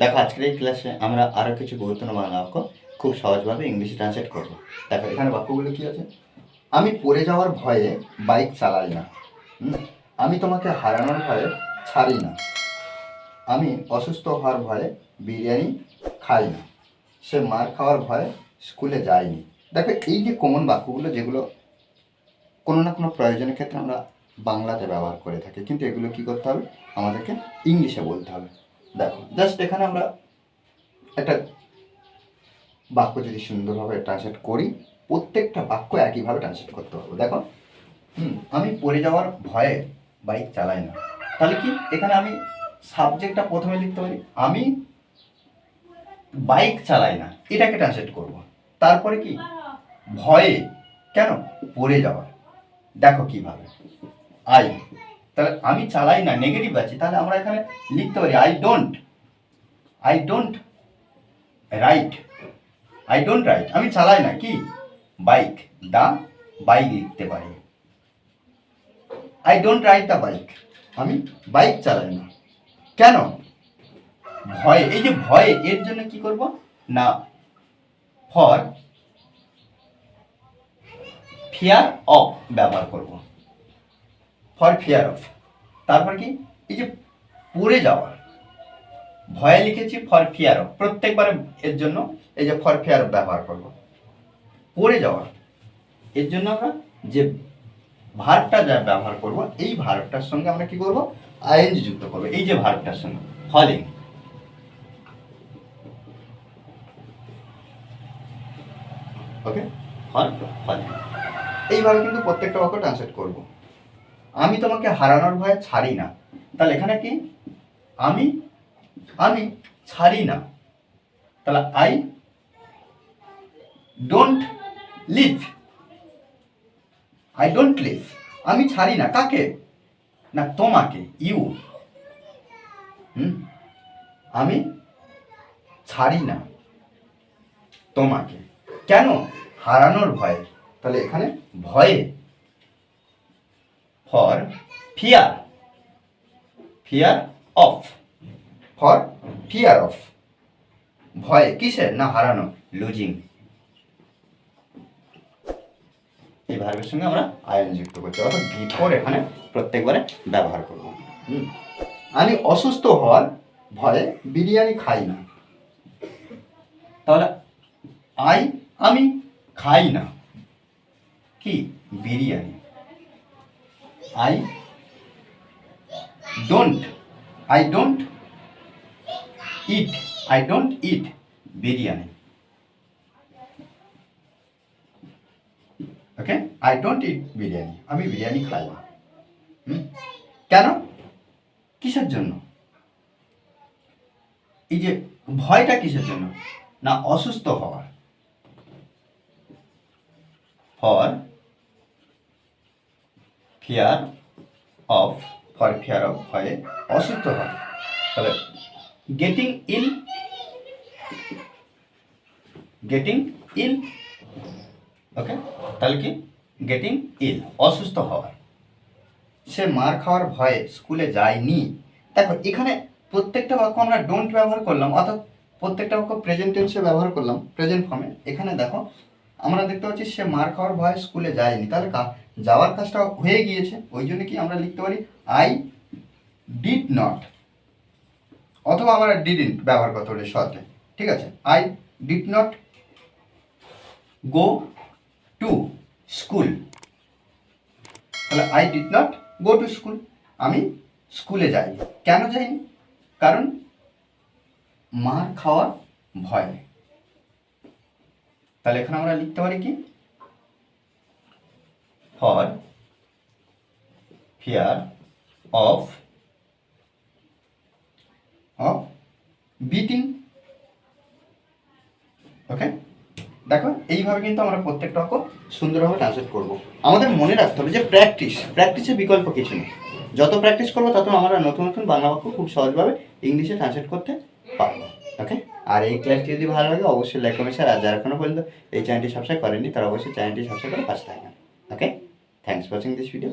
দেখো, আজকের এই ক্লাসে আমরা আরও কিছু গুরুত্বপূর্ণ বাংলা বাক্য খুব সহজভাবে ইংলিশে ট্রান্সলেট করব। দেখো, এখানে বাক্যগুলো কী আছে? আমি পড়ে যাওয়ার ভয়ে বাইক চালাই না। আমি তোমাকে হারানোর ভয়ে ছাড়ি না। আমি অসুস্থ হওয়ার ভয়ে বিরিয়ানি খাই না। সে মার খাওয়ার ভয়ে স্কুলে যায়নি। দেখো, এই যে কমন বাক্যগুলো, যেগুলো কোনো না কোনো প্রয়োজনের ক্ষেত্রে আমরা বাংলাতে ব্যবহার করে থাকি, কিন্তু এগুলো কি করতে হবে? আমাদেরকে ইংলিশে বলতে হবে। দেখো জাস্ট এখানে আমরা একটা বাক্য যদি সুন্দরভাবে ট্রান্সলেট করি, প্রত্যেকটা বাক্য একইভাবে ট্রান্সলেট করতে পারব দেখো, হুম, আমি পড়ে যাওয়ার ভয়ে বাইক চালাই না। তাহলে কি? এখানে আমি সাবজেক্টটা প্রথমে লিখতে পারি। আমি বাইক চালাই না, এটাকে ট্রান্সলেট করব। তারপরে কি? ভয়ে। কেন? পড়ে যাওয়ার। দেখো কীভাবে। আই। তাহলে আমি চালাই না নেগেটিভ আছে, তাহলে আমরা এখানে লিখতে পারি I don't I don't write I don't write আমি চালাই না, কি? বাইক দা বাইক লিখতে পারি। I don't ride the bike আমি বাইক চালাই না। কেন? ভয়, এই যে ভয়, এর জন্য কি করব? না ফর ফিয়ার অফ ব্যবহার করব। ফর ফিয়ার অফ তারপর কি? এই যে পড়ে যাওয়া। ভয়ে লিখেছি ফর ফিয়ার অফ প্রত্যেকবার এর জন্য এই যে ফর ফিয়ার অফ ব্যবহার করব। পড়ে যাওয়া। এর জন্য আমরা যে ভার্বটা যা ব্যবহার করব, এই ভার্বটার সঙ্গে আমরা কি করব? আইএনজি যুক্ত করব। এই যে ভার্বটার সঙ্গে। ফলিং ওকে ফল ফলিং এইভাবে কিন্তু প্রত্যেকটা বাক্য ট্রান্সলেট করব। আমি তোমাকে হারানোর ভয়ে ছাড়ি না। তাহলে এখানে কি? আমি? আমি ছাড়ি না। তাহলে I don't leave I don't leave আমি ছাড়ি না। কাকে? না তোমাকে ইউ হুম? আমি ছাড়ি না তোমাকে। কেন? হারানোর ভয়ে। তাহলে এখানে ভয়ে for fear fear of for fear of ভয় কিসের? না হারানো লুজিং এই ভার্বের সঙ্গে আমরা আয়ন যুক্ত করছি অর্থাৎ বিফোর এখানে প্রত্যেকবারে ব্যবহার করব। আমি অসুস্থ হওয়ার ভয়ে বিরিয়ানি খাই না। তাহলে আই আমি খাই না। কি? Biryani. I don't I don't eat I don't eat biryani okay I don't eat biryani আমি বিরিয়ানি খাই না? কেন? কিসের জন্য? এই যে ভয়টা কিসের জন্য? না, অসুস্থ হওয়ার। For fear of for fear of ভয়ে অসুস্থ হওয়া তাহলে গেটিং ইল গেটিং ইল ওকে তাহলে কি? গেটিং ইল অসুস্থ হওয়ার। সে মার খাওয়ার ভয়ে স্কুলে যায়নি। দেখো, এখানে প্রত্যেকটা বাক্য আমরা ডোন্ট ব্যবহার করলাম, অর্থাৎ প্রত্যেকটা বাক্য প্রেজেন্ট টেন্সে ব্যবহার করলাম প্রেজেন্ট ফর্মে এখানে দেখো আমরা দেখতে পাচ্ছি সে মার খাওয়ার ভয়ে স্কুলে যায়নি। তাহলে যাওয়ার কাজটা হয়ে গিয়েছে। ওই জন্য কি আমরা লিখতে পারি আই ডিড নট অথবা আমরা ডিডন্ট ব্যবহার করতে পারি শর্তে ঠিক আছে? I did not go to school তাহলে I did not go to school আমি স্কুলে যাইনি। কেন যাইনি? কারণ মার খাওয়ার ভয়। তাহলে এখানে আমরা লিখতে পারি কি? For fear of of beating okay দেখো, এইভাবে কিন্তু আমরা প্রত্যেকটা বাক্য সুন্দরভাবে ট্রান্সলেট করব। আমাদের মনে রাখতে হবে যে প্র্যাকটিস প্র্যাকটিসের বিকল্প কিছু নেই। যত প্র্যাকটিস করব, তত আমরা নতুন নতুন বাংলা বাক্য খুব সহজভাবে ইংলিশে ট্রান্সলেট করতে পারব। ওকে আর এই ক্লাসটি যদি ভালো লাগে, অবশ্যই লাইক কমেন্ট শেয়ার আর যারা এখনও পর্যন্ত এই চ্যানেলটি সাবস্ক্রাইব করেনি তারা অবশ্যই চ্যানেলটি সাবস্ক্রাইব করে পাশে থাকবেন। Okay thanks watching this video